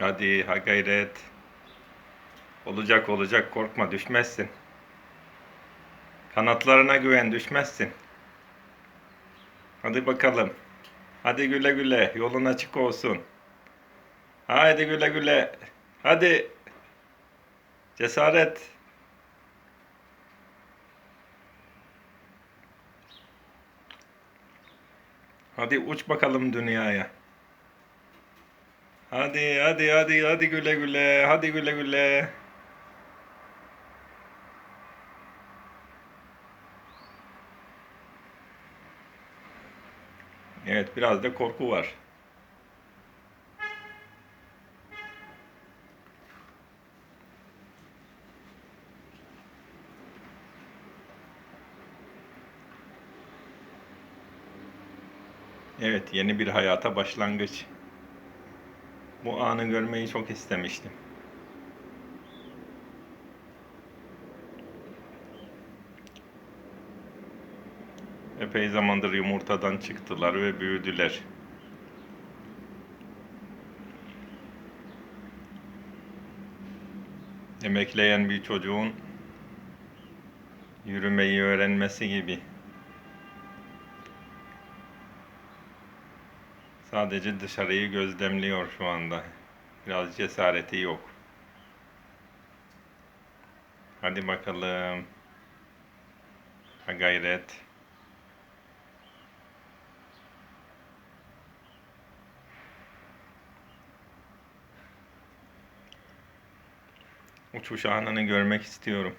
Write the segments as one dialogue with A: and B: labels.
A: Hadi ha gayret. Olacak olacak korkma düşmezsin. Kanatlarına güven düşmezsin. Hadi bakalım. Hadi güle güle yolun açık olsun. Haydi güle güle. Hadi. Cesaret. Hadi uç bakalım dünyaya. Hadi hadi hadi hadi güle güle. Hadi güle güle. Evet biraz da korku var. Evet yeni bir hayata başlangıç. Bu anı görmeyi çok istemiştim. Epey zamandır yumurtadan çıktılar ve büyüdüler. Emekleyen bir çocuğun yürümeyi öğrenmesi gibi. Sadece dışarıyı gözlemliyor şu anda. Biraz cesareti yok. Hadi bakalım. Ha gayret. Uçuş anını görmek istiyorum.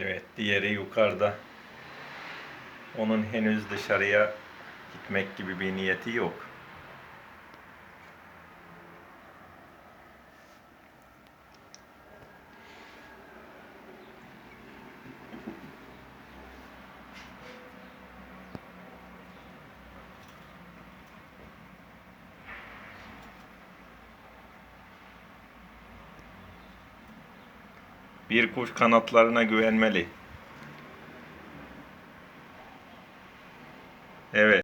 A: Evet, diğeri yukarıda. Onun henüz dışarıya gitmek gibi bir niyeti yok. Bir kuş kanatlarına güvenmeli. Evet.